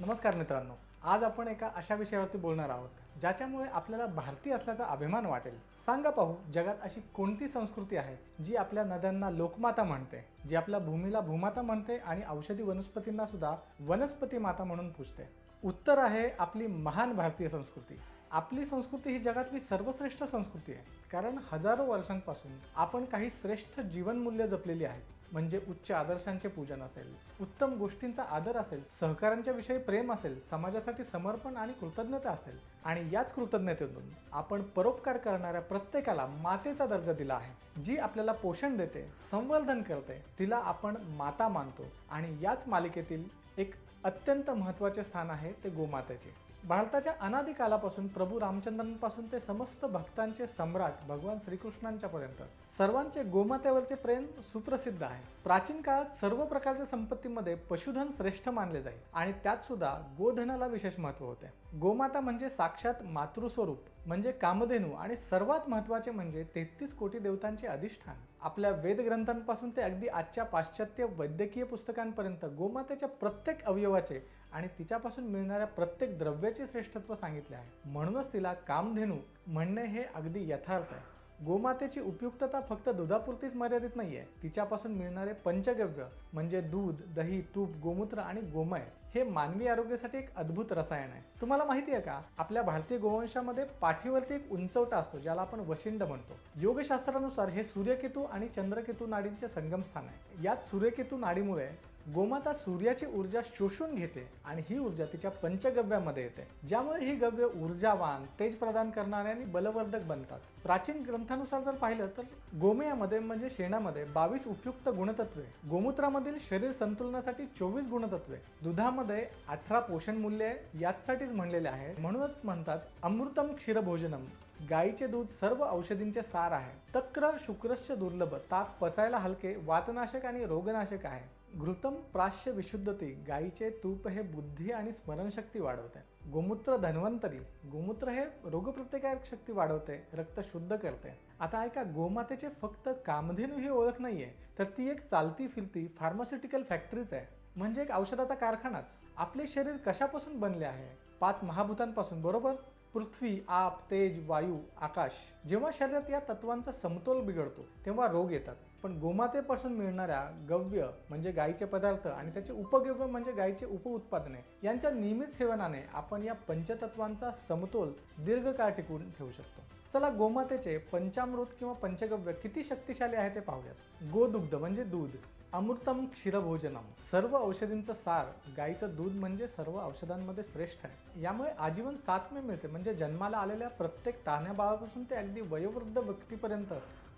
नमस्कार मित्रांनो आज आपण एका अशा विषयावरती बोलणार आहोत ज्याच्यामुळे आपल्याला भारतीय असल्याचा अभिमान वाटेल. सांगा पाहू जगात अशी कोणती संस्कृती आहे जी आपल्या नद्यांना लोकमाता म्हणते जी आपल्या भूमीला भूमाता म्हणते आणि औषधी वनस्पतींना सुद्धा वनस्पती माता म्हणून पूजते? उत्तर आहे आपली महान भारतीय संस्कृती. आपली संस्कृती ही जगातली सर्वश्रेष्ठ संस्कृती आहे कारण हजारो वर्षांपासून आपण काही श्रेष्ठ जीवनमूल्य जपलेली आहेत. म्हणजे उच्च आदर्शांचे पूजन असेल उत्तम गोष्टींचा आदर असेल सहकाऱ्यांच्या विषयी प्रेम असेल समाजासाठी समर्पण आणि कृतज्ञता असेल आणि याच कृतज्ञतेतून आपण परोपकार करणाऱ्या प्रत्येकाला मातेचा दर्जा दिला आहे. जी आपल्याला पोषण देते संवर्धन करते तिला आपण माता मानतो आणि याच मालिकेतील एक अत्यंत महत्त्वाचे स्थान आहे ते गोमातेचे. भारताच्या अनादी कालापासून प्रभू रामचंद्रांपासून ते समस्त भक्तांचे सम्राट भगवान श्रीकृष्णांच्या पर्यंत सर्वांचे गोमातेवरचे प्रेम सुप्रसिद्ध आहे. प्राचीन काळात सर्व प्रकारच्या संपत्तीमध्ये पशुधन श्रेष्ठ मानले जाई आणि त्यात सुद्धा गोधनाला विशेष महत्त्व होते. गोमाता म्हणजे साक्षात साक्षात मातृस्वरूप म्हणजे कामधेनू आणि सर्वात महत्त्वाचे म्हणजे तेहतीस कोटी देवतांचे अधिष्ठान. आपल्या वेदग्रंथांपासून ते अगदी आजच्या पाश्चात्य वैद्यकीय पुस्तकांपर्यंत गोमातेच्या प्रत्येक अवयवाचे आणि तिच्यापासून मिळणाऱ्या प्रत्येक द्रव्याचे श्रेष्ठत्व सांगितले आहे. म्हणूनच तिला कामधेनू म्हणणे हे अगदी यथार्थ आहे. गोमातेची उपयुक्तता फक्त दुधापुरतीच मर्यादित नाहीये. तिच्यापासून मिळणारे पंचगव्य म्हणजे दूध दही तूप गोमूत्र आणि गोमय हे मानवी आरोग्यासाठी एक अद्भुत रसायन आहे. तुम्हाला माहिती आहे का? आपल्या भारतीय गोवंशामध्ये पाठीवरती एक उंचवटा असतो ज्याला आपण वशिंड म्हणतो. योगशास्त्रानुसार हे सूर्यकेतू आणि चंद्रकेतू नाडींचे संगमस्थान आहे. यात सूर्यकेतू नाडीमुळे गोमाता सूर्याची ऊर्जा शोषून घेते आणि ही ऊर्जा तिच्या पंचगव्यामध्ये येते. ज्यामुळे ही गव्य ऊर्जावान तेज प्रदान करणारे आणि बलवर्धक बनतात. प्राचीन ग्रंथानुसार जर पाहिलं तर गोमयामध्ये म्हणजे शेणामध्ये बावीस उपयुक्त गुणतत्वे गोमूत्रामधील शरीर संतुलनासाठी चोवीस गुणतत्वे दुधामध्ये अठरा पोषण मूल्ये याचसाठीच म्हणलेले आहे म्हणूनच म्हणतात अमृतम क्षीरभोजनम गाईचे दूध सर्व औषधींचे सार आहे. तक्र शुक्रस्य दुर्लभ ताक पचायला हलके वातनाशक आणि रोगनाशक आहे. घृतम प्राश्य विशुद्धती गायीचे तूप हे बुद्धी आणि स्मरणशक्ती वाढवते. गोमूत्र धन्वंतरी गोमूत्र हे रोगप्रतिकारक शक्ती वाढवते रक्त शुद्ध करते. आता ऐका गोमातेचे फक्त कामधेनू ही ओळख नाहीये तर ती एक चालती फिरती फार्मास्युटिकल फॅक्टरीच आहे. म्हणजे एक औषधाचा कारखानाच. आपले शरीर कशापासून बनले आहे? पाच महाभूतांपासून बरोबर? पृथ्वी आप तेज वायू आकाश. जेव्हा शरीरात या तत्वांचा समतोल बिघडतो तेव्हा रोग येतात. पण गोमातेपासून मिळणाऱ्या गव्य म्हणजे गायीचे पदार्थ आणि त्याचे उपगव्य म्हणजे गायीचे उपउत्पादने यांच्या नियमित सेवनाने आपण या पंचतत्वांचा समतोल दीर्घकाळ टिकवून ठेवू शकतो. चला गोमातेचे पंचामृत किंवा पंचगव्य किती शक्तिशाली आहे ते पाहूयात. गोदुग्ध म्हणजे दूध. अमृतम क्षीरभोजनम. सर्व औषधींचं सार गाईचं दूध म्हणजे सर्व औषधांमध्ये श्रेष्ठ आहे. यामुळे आजीवन साथमे मिळते. म्हणजे जन्माला आलेल्या प्रत्येक तान्या बाळापासून ते अगदी वयोवृद्ध व्यक्तीपर्यंत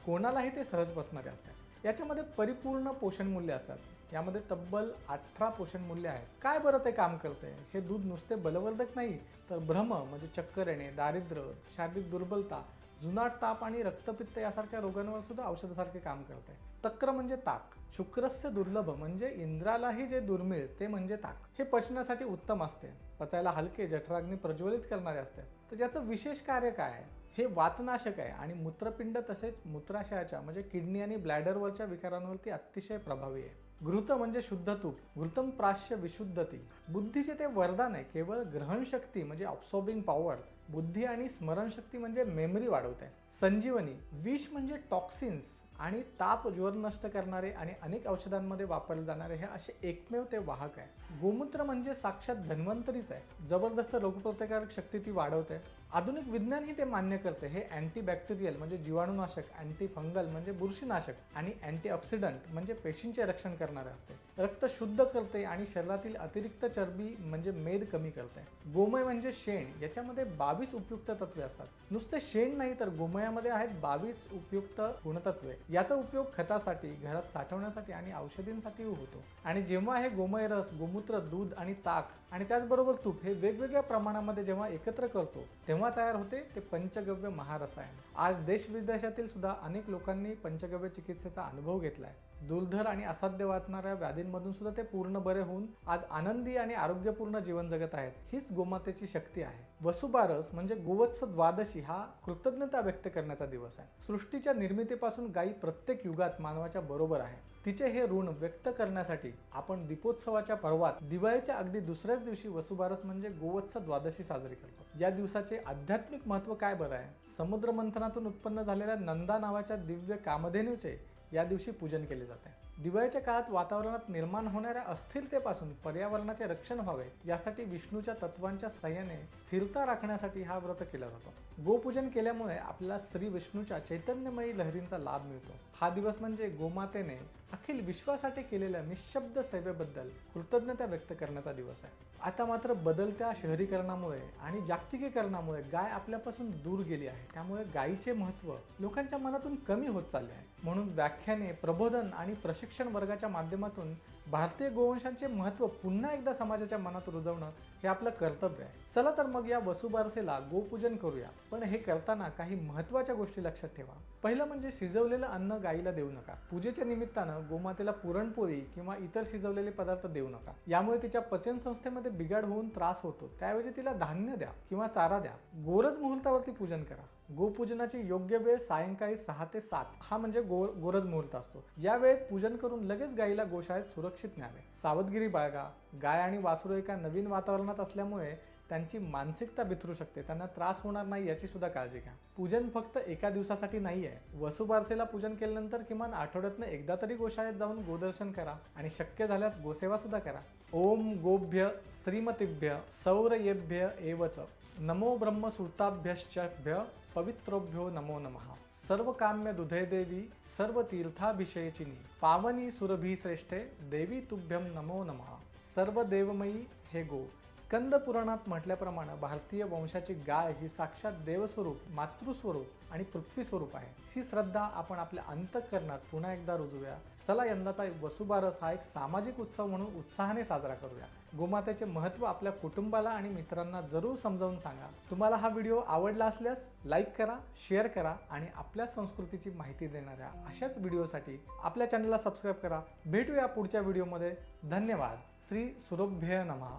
कोणालाही ते सहज बसणारे असतात. याच्यामध्ये परिपूर्ण पोषण मूल्य असतात. यामध्ये तब्बल अठरा पोषण मूल्य आहेत. काय बरं ते काम करते हे दूध नुसते बलवर्धक नाही तर भ्रम म्हणजे चक्कर येणे दारिद्र्य शारीरिक दुर्बलता जुनाट ताप आणि रक्तपित्त यासारख्या रोगांवर सुद्धा औषधासारखे काम करते तक्र म्हणजे ताक. शुक्रस्य दुर्लभ म्हणजे इंद्रालाही जे दुर्मिळ ते म्हणजे ताक. हे पचनासाठी उत्तम असते. पचायला हलके जठराग्नी प्रज्वलित करणारे असते. तर याचं विशेष कार्य काय आहे? हे वातनाशक आहे आणि मूत्रपिंड तसेच मूत्राशयाच्या म्हणजे किडनी आणि ब्लॅडरवरच्या विकारांवरती अतिशय प्रभावी आहे. घृत म्हणजे शुद्ध तूप घृतम प्राश्य विशुद्धती. बुद्धीचे ते वरदान आहे केवळ ग्रहणशक्ती म्हणजे ऑब्सॉर्बिंग पॉवर बुद्धी आणि स्मरणशक्ती म्हणजे मेमरी वाढवते. संजीवनी विष म्हणजे टॉक्सिन्स आणि ताप ज्वर नष्ट करणारे आणि अनेक औषधांमध्ये वापरले जाणारे हे असे एकमेव ते वाहक आहे. गोमूत्र म्हणजे साक्षात धन्वंतरीच आहे. जबरदस्त रोगप्रतिकारक शक्ती ती वाढवते. आधुनिक विज्ञान ही ते मान्य करते. हे अँटीबॅक्टेरियल म्हणजे जीवाणूनाशक अँटी फंगल म्हणजे बुरशीनाशक आणि अँटीऑक्सिडंट म्हणजे पेशींचे रक्षण करणारे असते. रक्त शुद्ध करते आणि शरीरातील अतिरिक्त चरबी म्हणजे मेद कमी करते. गोमय म्हणजे शेण याच्यामध्ये बावीस उपयुक्त तत्वे असतात. नुसते शेण नाही तर गोमयामध्ये आहेत बावीस उपयुक्त गुणतत्वे. याचा उपयोग खतासाठी घरात साठवण्यासाठी आणि औषधींसाठी होतो. आणि जेव्हा हे गोमय रस गोमूत्र दूध आणि ताक आणि त्याचबरोबर तूप हे वेगवेगळ्या प्रमाणामध्ये जेव्हा एकत्र करतो तेव्हा तयार होते ते पंचगव्य महारसायन. आज देश विदेशातील सुद्धा अनेक लोकांनी पंचगव्य चिकित्सेचा अनुभव घेतलाय. दुर्धर आणि असाध्य वाटणाऱ्या व्याधींमधून सुद्धा ते पूर्ण बरे होऊन आज आनंदी आणि आरोग्यपूर्ण जीवन जगत आहेत हीच गोमातेची शक्ती आहे. वसुबारस म्हणजे गोवत्स द्वादशी हा कृतज्ञता व्यक्त करण्याचा दिवस आहे. सृष्टीच्या निर्मितीपासून गायी प्रत्येक युगात मानवाच्या बरोबर आहे. तिचे हे ऋण व्यक्त करण्यासाठी आपण दीपोत्सवाच्या पर्वात दिवाळीच्या अगदी दुसऱ्याच दिवशी वसुबारस म्हणजे गोवत्स द्वादशी साजरी करतो. या दिवसाचे आध्यात्मिक महत्त्व काय बरं आहे? समुद्र मंथनातून उत्पन्न झालेल्या नंदा नावाच्या दिव्य कामधेनूचे या दिवशी पूजन केले जाते. दिवाळीच्या काळात वातावरणात निर्माण होणाऱ्या अस्थिरतेपासून पर्यावरणाचे रक्षण व्हावे यासाठी विष्णूच्या तत्वांच्या सहाय्याने स्थिरता राखण्यासाठी हा व्रत केला जातो. गोपूजन केल्यामुळे आपल्याला श्री विष्णूच्या चैतन्यमयी लहरींचा लाभ मिळतो. हा दिवस म्हणजे गोमातेने अखिल विश्वासाठी केलेल्या निशब्द सेवेबद्दल कृतज्ञता व्यक्त करण्याचा दिवस आहे. आता मात्र बदलत्या शहरीकरणामुळे आणि जागतिकीकरणामुळे गाय आपल्यापासून दूर गेली आहे. त्यामुळे गायीचे महत्त्व लोकांच्या मनातून कमी होत चालले आहे. म्हणून व्याख्याने प्रबोधन आणि प्रशिक्षण वर्गाच्या माध्यमातून भारतीय गोवंशांचे महत्त्व पुन्हा एकदा समाजाच्या मनात रुजवणं हे आपलं कर्तव्य आहे. चला तर मग या वसुबारसेला गोपूजन करूया. पण हे करताना काही महत्त्वाच्या गोष्टी लक्षात ठेवा. पहिलं म्हणजे शिजवलेलं अन्न गायीला देऊ नका. पूजेच्या निमित्तानं गोमातेला पुरणपोळी किंवा इतर शिजवलेले पदार्थ देऊ नका. यामुळे तिच्या पचन संस्थेमध्ये बिघाड होऊन त्रास होतो. त्याऐवजी तिला धान्य द्या किंवा चारा द्या. गोरज मुहूर्तावरती पूजन करा. गोपूजनाची योग्य वेळ सायंकाळी सहा ते सात. हा म्हणजे गो गोरज मुहूर्त असतो. या वेळेत पूजन करून लगेच गाईला गोशाळेत सुरक्षित न्यावे. सावधगिरी बाळगा. गाय आणि वासरू एका नवीन वातावरणात असल्यामुळे त्यांची मानसिकता बिथरू शकते. त्यांना त्रास होणार नाही याची सुद्धा काळजी घ्या. पूजन फक्त एका दिवसासाठी नाही आहे वसुबारसेला पूजन केल्यानंतर किमान आठवड्यातनं एकदा तरी गोशाळेत जाऊन गोदर्शन करा आणि शक्य झाल्यास गोसेवा सुद्धा करा. ओम गोभ्य श्रीमतीभ्य सौरयेभ्य एवच. नमो ब्रह्म सुताभ्यश्चभ्य पवित्रोभ्यो नमो नमः. सर्व काम्य दुधे देवी सर्व तीर्थाभिषयचिनी पावनी सुरभी श्रेष्ठे देवी तुभ्यम नमो नमः. सर्व देवमयी हे गो. स्कंद पुराणात म्हटल्याप्रमाणे भारतीय वंशाची गाय ही साक्षात देवस्वरूप मातृस्वरूप आणि पृथ्वी स्वरूप आहे. ही श्रद्धा आपण आपल्या अंतःकरणात पुन्हा एकदा रुजूया चला यंदाचा वसुबारस हा एक सामाजिक उत्सव म्हणून उत्साहाने साजरा करूया. गोमातेचे महत्त्व आपल्या कुटुंबाला आणि मित्रांना जरूर समजावून सांगा. तुम्हाला हा व्हिडिओ आवडला असल्यास लाईक करा शेअर करा आणि आपल्या संस्कृतीची माहिती देणाऱ्या अशाच व्हिडिओसाठी आपल्या चॅनलला सबस्क्राईब करा. भेटूया पुढच्या व्हिडिओमध्ये. धन्यवाद. श्री सुरभ्य नमः.